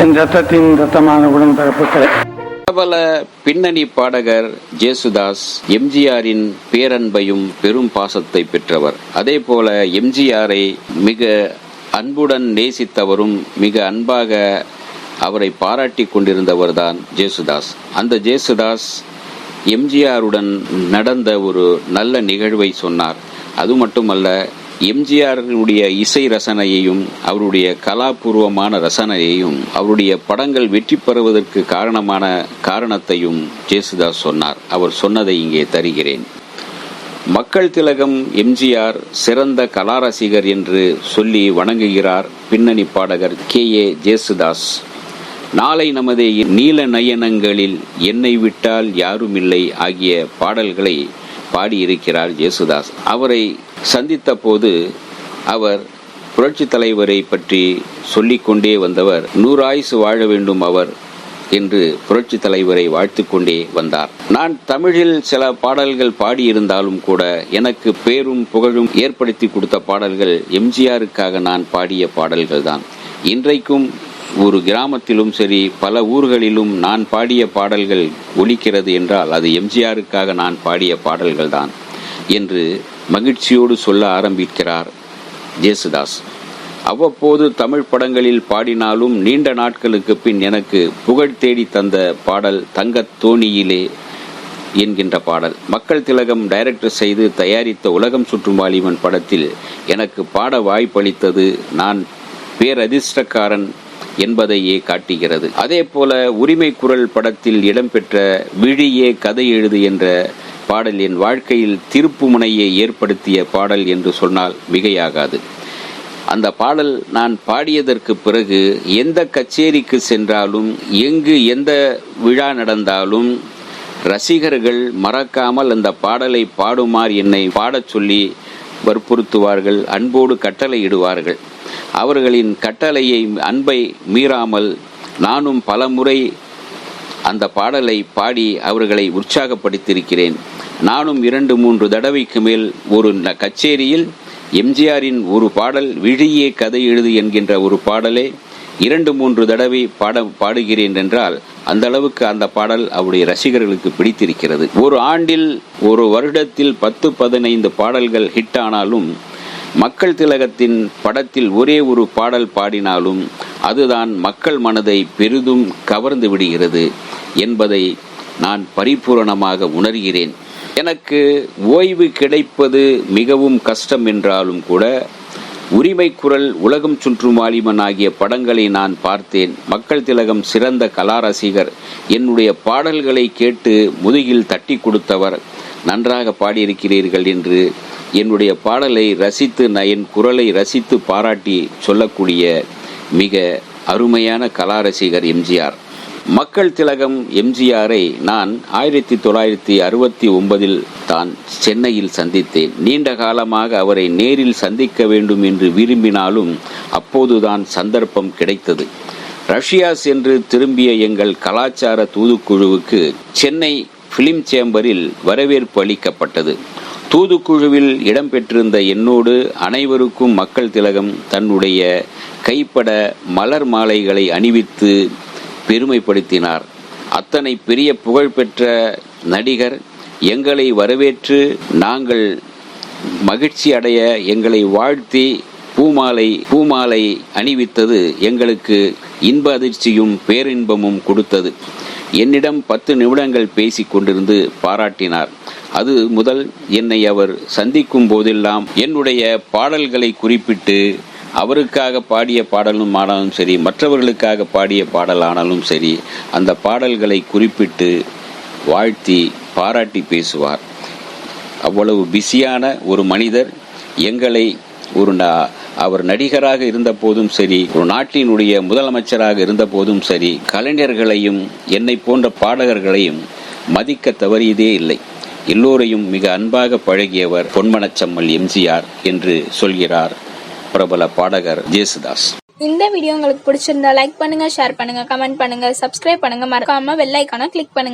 என் ரத்தத்தின் ரத்தமான உடன்பிறப்புகளே பிரபல பின்னணி பாடகர் ஜேசுதாஸ் எம்ஜிஆரின் பேரன்பையும் பெரும் பாசத்தை பெற்றவர். அதே போல எம்ஜிஆரை மிக அன்புடன் நேசித்தவரும் மிக அன்பாக அவரை பாராட்டி கொண்டிருந்தவர் தான் ஜேசுதாஸ். அந்த ஜேசுதாஸ் எம்ஜிஆருடன் நடந்த ஒரு நல்ல நிகழ்வை சொன்னார். அது மட்டுமல்ல எம்ஜிஆருடைய இசை ரசனையையும் அவருடைய கலாபூர்வமான ரசனையையும் அவருடைய படங்கள் வெற்றி பெறுவதற்கு காரணமான காரணத்தையும் ஜேசுதாஸ் சொன்னார். அவர் சொன்னதை இங்கே தருகிறேன். மக்கள் திலகம் எம்ஜிஆர் சிறந்த கலாரசிகர் என்று சொல்லி வணங்குகிறார் பின்னணி பாடகர் கே. ஏ. ஜேசுதாஸ். நாளை நமது நீல நயனங்களில் என்னை விட்டால் யாருமில்லை ஆகிய பாடல்களை பாடியிருக்கிறார் ஜேசுதாஸ். அவரை சந்தித்த போது அவர் புரட்சி தலைவரை பற்றி சொல்லிக்கொண்டே வந்தவர் நூறாயுசு வாழ வேண்டும் அவர் என்று புரட்சி தலைவரை வாழ்த்து கொண்டே வந்தார். நான் தமிழில் சில பாடல்கள் பாடியிருந்தாலும் கூட எனக்கு பேரும் புகழும் ஏற்படுத்தி கொடுத்த பாடல்கள் எம்ஜிஆருக்காக நான் பாடிய பாடல்கள் தான் இன்றைக்கும் ஒரு கிராமத்திலும் சரி பல ஊர்களிலும் நான் பாடிய பாடல்கள் ஒலிக்கிறது என்றால் அது எம்ஜிஆருக்காக நான் பாடிய பாடல்கள் தான் என்று மகிழ்ச்சியோடு சொல்ல ஆரம்பிக்கிறார் ஜேசுதாஸ். அவ்வப்போது தமிழ் படங்களில் பாடினாலும் நீண்ட நாட்களுக்கு பின் எனக்கு புகழ் தேடி தந்த பாடல் தங்கத் தோணியிலே என்கின்ற பாடல். மக்கள் திலகம் டைரக்டர் செய்து தயாரித்த உலகம் சுற்றும் வாலிபன் படத்தில் எனக்கு பாட வாய்ப்பளித்தது நான் பேரதிர்ஷ்டக்காரன் என்பதையே காட்டுகிறது. அதே போல உரிமை குரல் படத்தில் இடம்பெற்ற விழியே கதை எழுது என்ற பாடல் என் வாழ்க்கையில் திருப்பு முனையை ஏற்படுத்திய பாடல் என்று சொன்னால் மிகையாகாது. அந்த பாடல் நான் பாடியதற்கு பிறகு எந்த கச்சேரிக்கு சென்றாலும் எங்கு எந்த விழா நடந்தாலும் ரசிகர்கள் மறக்காமல் அந்த பாடலை பாடுமாறு என்னை பாடச் சொல்லி வற்புறுத்துவார்கள் அன்போடு கட்டளையிடுவார்கள். அவர்களின் கட்டளையை அன்பை மீறாமல் நானும் பலமுறை அந்த பாடலை பாடி அவர்களை உற்சாகப்படுத்தியிருக்கிறேன். நானும் இரண்டு மூன்று தடவைக்கு மேல் ஒரு ந- கச்சேரியில் எம்ஜிஆரின் ஒரு பாடல் விழியே கதை எழுது என்கின்ற ஒரு பாடலே இரண்டு மூன்று தடவை பாட பாடுகிறேன் என்றால் அந்த அளவுக்கு அந்த பாடல் அவருடைய ரசிகர்களுக்கு பிடித்திருக்கிறது. ஒரு ஆண்டில் ஒரு வருடத்தில் பத்து பதினைந்து பாடல்கள் ஹிட் ஆனாலும் மக்கள் திலகத்தின் படத்தில் ஒரே ஒரு பாடல் பாடினாலும் அதுதான் மக்கள் மனதை பெரிதும் கவர்ந்து விடுகிறது என்பதை நான் பரிபூரணமாக உணர்கிறேன். எனக்கு ஓய்வு கிடைப்பது மிகவும் கஷ்டம் என்றாலும் கூட உரிமை குரல் உலகம் சுற்றும் வாலிமன் ஆகிய படங்களை நான் பார்த்தேன். மக்கள் திலகம் சிறந்த கலாரசிகர் என்னுடைய பாடல்களை கேட்டு முதுகில் தட்டி கொடுத்தவர் நன்றாக பாடியிருக்கிறீர்கள் என்று என்னுடைய பாடலை ரசித்து நான் என் குரலை ரசித்து பாராட்டி சொல்லக்கூடிய மிக அருமையான கலாரசிகர் எம்ஜிஆர். மக்கள் திலகம் எம்ஜிஆரை நான் ஆயிரத்தி தொள்ளாயிரத்தி அறுபத்தி ஒன்பதில் தான் சென்னையில் சந்தித்தேன். நீண்ட காலமாக அவரை நேரில் சந்திக்க வேண்டும் என்று விரும்பினாலும் அப்போதுதான் சந்தர்ப்பம் கிடைத்தது. ரஷ்யா சென்று திரும்பிய எங்கள் கலாச்சார தூதுக்குழுவுக்கு சென்னை பிலிம் சேம்பரில் வரவேற்பு அளிக்கப்பட்டது. தூதுக்குழுவில் இடம்பெற்றிருந்த என்னோடு அனைவருக்கும் மக்கள் திலகம் தன்னுடைய கைப்பட மலர் மாலைகளை அணிவித்து பெருமைப்படுத்தினார். அத்தனை பெரிய புகழ்பெற்ற நடிகர் எங்களை வரவேற்று நாங்கள் மகிழ்ச்சி அடைய எங்களை வாழ்த்தி பூமாலை பூமாலை அணிவித்தது எங்களுக்கு இன்ப அதிர்ச்சியும் பேரின்பமும் கொடுத்தது. என்னிடம் பத்து நிமிடங்கள் பேசி கொண்டிருந்து பாராட்டினார். அது முதல் என்னை அவர் சந்திக்கும் போதெல்லாம் என்னுடைய பாடல்களை குறிப்பிட்டு அவருக்காக பாடிய பாடலும் ஆனாலும் சரி மற்றவர்களுக்காக பாடிய பாடலானாலும் சரி அந்த பாடல்களை குறிப்பிட்டு வாழ்த்தி பாராட்டி பேசுவார். அவ்வளவு பிஸியான ஒரு மனிதர். எங்களை ஒரு அவர் நடிகராக இருந்த போதும் சரி ஒரு நாட்டினுடைய முதலமைச்சராக இருந்த போதும் சரி கலைஞர்களையும் என்னை போன்ற பாடகர்களையும் மதிக்க தவறியதே இல்லை. எல்லோரையும் மிக அன்பாக பழகியவர் பொன்மனச்சம்மல் எம்ஜிஆர் என்று சொல்கிறார் பிரபல பாடகர் ஜேசுதாஸ். இந்த வீடியோ உங்களுக்கு பிடிச்சிருந்தா லைக் பண்ணுங்க ஷேர் பண்ணுங்க கமெண்ட் பண்ணுங்க சப்ஸ்கிரைப் பண்ணுங்க. மறக்காம வெள்ளைக்கான கிளிக் பண்ணுங்க.